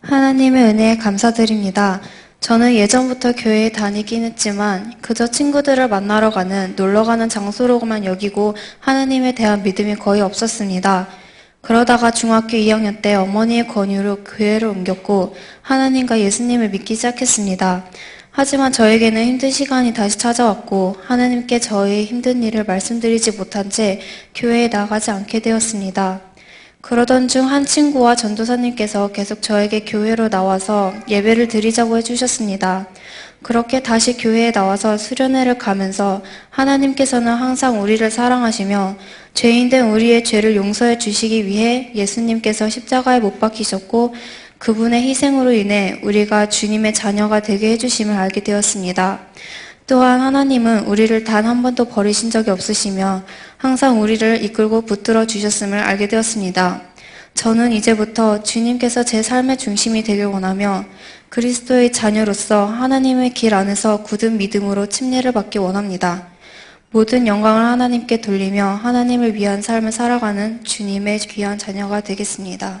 하나님의 은혜에 감사드립니다. 저는 예전부터 교회에 다니긴 했지만 그저 친구들을 만나러 가는 놀러 가는 장소로만 여기고 하나님에 대한 믿음이 거의 없었습니다. 그러다가 중학교 2학년 때 어머니의 권유로 교회를 옮겼고 하나님과 예수님을 믿기 시작했습니다. 하지만 저에게는 힘든 시간이 다시 찾아왔고 하나님께 저의 힘든 일을 말씀드리지 못한 채 교회에 나가지 않게 되었습니다. 그러던 중 한 친구와 전도사님께서 계속 저에게 교회로 나와서 예배를 드리자고 해주셨습니다. 그렇게 다시 교회에 나와서 수련회를 가면서 하나님께서는 항상 우리를 사랑하시며 죄인된 우리의 죄를 용서해 주시기 위해 예수님께서 십자가에 못 박히셨고 그분의 희생으로 인해 우리가 주님의 자녀가 되게 해주심을 알게 되었습니다. 또한 하나님은 우리를 단 한 번도 버리신 적이 없으시며 항상 우리를 이끌고 붙들어 주셨음을 알게 되었습니다. 저는 이제부터 주님께서 제 삶의 중심이 되길 원하며 그리스도의 자녀로서 하나님의 길 안에서 굳은 믿음으로 침례를 받기 원합니다. 모든 영광을 하나님께 돌리며 하나님을 위한 삶을 살아가는 주님의 귀한 자녀가 되겠습니다.